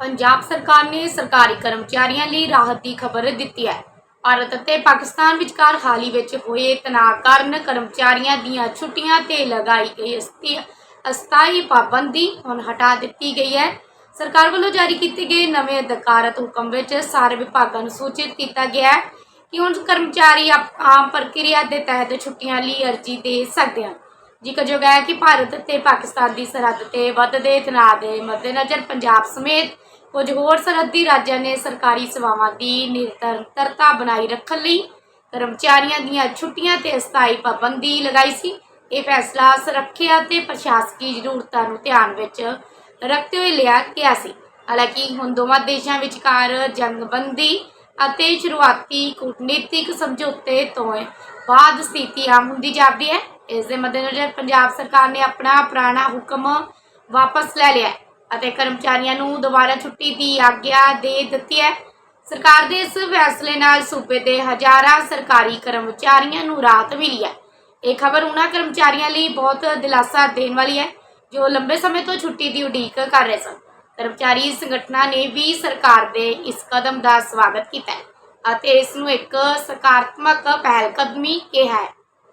ਪੰਜਾਬ ਸਰਕਾਰ ਨੇ ਸਰਕਾਰੀ ਕਰਮਚਾਰੀਆਂ ਲਈ ਰਾਹਤ ਦੀ ਖਬਰ ਦਿੱਤੀ ਹੈ। ਭਾਰਤ ਅਤੇ ਪਾਕਿਸਤਾਨ ਵਿਚਕਾਰ ਹਾਲ ਹੀ ਵਿੱਚ ਹੋਏ ਤਣਾਅ ਕਾਰਨ ਕਰਮਚਾਰੀਆਂ ਦੀਆਂ ਛੁੱਟੀਆਂ ਤੇ ਲਗਾਈ ਗਈ ਅਸਥੀ- ਅਸਥਾਈ ਪਾਬੰਦੀ ਹੁਣ ਹਟਾ ਦਿੱਤੀ ਗਈ ਹੈ। ਸਰਕਾਰ ਵੱਲੋਂ ਜਾਰੀ ਕੀਤੇ ਗਏ ਨਵੇਂ ਅਧਿਕਾਰਤ ਹੁਕਮ ਵਿੱਚ ਸਾਰੇ ਵਿਭਾਗਾਂ ਨੂੰ ਸੂਚਿਤ ਕੀਤਾ ਗਿਆ ਹੈ ਕਿ ਹੁਣ ਕਰਮਚਾਰੀ ਆਪ- ਆਮ ਪ੍ਰਕਿਰਿਆ ਦੇ ਤਹਿਤ ਛੁੱਟੀਆਂ ਲਈ ਅਰਜ਼ੀ ਦੇ ਸਕਦੇ ਹਨ। ਜ਼ਿਕਰਯੋਗ ਹੈ ਕਿ ਭਾਰਤ ਤੇ ਪਾਕਿਸਤਾਨ ਦੀ ਸਰਹੱਦ ਤੇ ਵੱਧਦੇ ਤਣਾਅ ਦੇ ਮੱਦੇਨਜ਼ਰ ਪੰਜਾਬ ਸਮੇਤ ਕੁਝ ਹੋਰ ਸਰਹੱਦੀ ਰਾਜਾਂ ਨੇ ਸਰਕਾਰੀ ਸੇਵਾਵਾਂ ਦੀ ਨਿਰੰਤਰਤਾ ਬਣਾਈ ਰੱਖਣ ਲਈ ਕਰਮਚਾਰੀਆਂ ਦੀਆਂ ਛੁੱਟੀਆਂ ਤੇ ਸਥਾਈ ਪਾਬੰਦੀ ਲਗਾਈ ਸੀ। ਇਹ ਫੈਸਲਾ ਸੁਰੱਖਿਆ ਤੇ ਪ੍ਰਸ਼ਾਸਕੀ ਜ਼ਰੂਰਤਾਂ ਨੂੰ ਧਿਆਨ ਵਿੱਚ ਰੱਖਦੇ ਹੋਏ ਲਿਆ ਗਿਆ ਸੀ। ਹਾਲਾਂਕਿ ਹੁਣ ਦੋਵਾਂ ਦੇਸ਼ਾਂ ਵਿਚਕਾਰ ਜੰਗਬੰਦੀ ਅਤੇ ਸ਼ੁਰੂਆਤੀ ਕੂਟਨੀਤਿਕ ਸਮਝੌਤੇ ਤੋਂ ਬਾਅਦ ਸਥਿਤੀ ਆਮ ਹੁੰਦੀ ਜਾਪਦੀ ਹੈ। ਇਸ ਦੇ ਮੱਦੇਨਜ਼ਰ ਪੰਜਾਬ ਸਰਕਾਰ ਨੇ ਆਪਣਾ ਪੁਰਾਣਾ ਹੁਕਮ ਵਾਪਸ ਲੈ ਲਿਆ ਅਤੇ ਕਰਮਚਾਰੀਆਂ ਨੂੰ ਦੁਬਾਰਾ ਛੁੱਟੀ ਦੀ ਆਗਿਆ ਦੇ ਦਿੱਤੀ ਹੈ। ਸਰਕਾਰ ਦੇ ਇਸ ਫੈਸਲੇ ਨਾਲ ਸੂਬੇ ਦੇ ਹਜ਼ਾਰਾਂ ਸਰਕਾਰੀ ਕਰਮਚਾਰੀਆਂ ਨੂੰ ਰਾਹਤ ਮਿਲੀ ਹੈ। ਇਹ ਖਬਰ ਉਹਨਾਂ ਕਰਮਚਾਰੀਆਂ ਲਈ ਬਹੁਤ ਦਿਲਾਸਾ ਦੇਣ ਵਾਲੀ ਹੈ, ਜੋ ਲੰਬੇ ਸਮੇਂ ਤੋਂ ਛੁੱਟੀ ਦੀ ਉਡੀਕ ਕਰ ਰਹੇ ਸਨ। ਕਰਮਚਾਰੀ ਸੰਗਠਨਾਂ ਨੇ ਵੀ ਸਰਕਾਰ ਦੇ ਇਸ ਕਦਮ ਦਾ ਸਵਾਗਤ ਕੀਤਾ ਹੈ ਅਤੇ ਇਸ ਨੂੰ ਇੱਕ ਸਕਾਰਾਤਮਕ ਪਹਿਲਕਦਮੀ ਕਿਹਾ ਹੈ।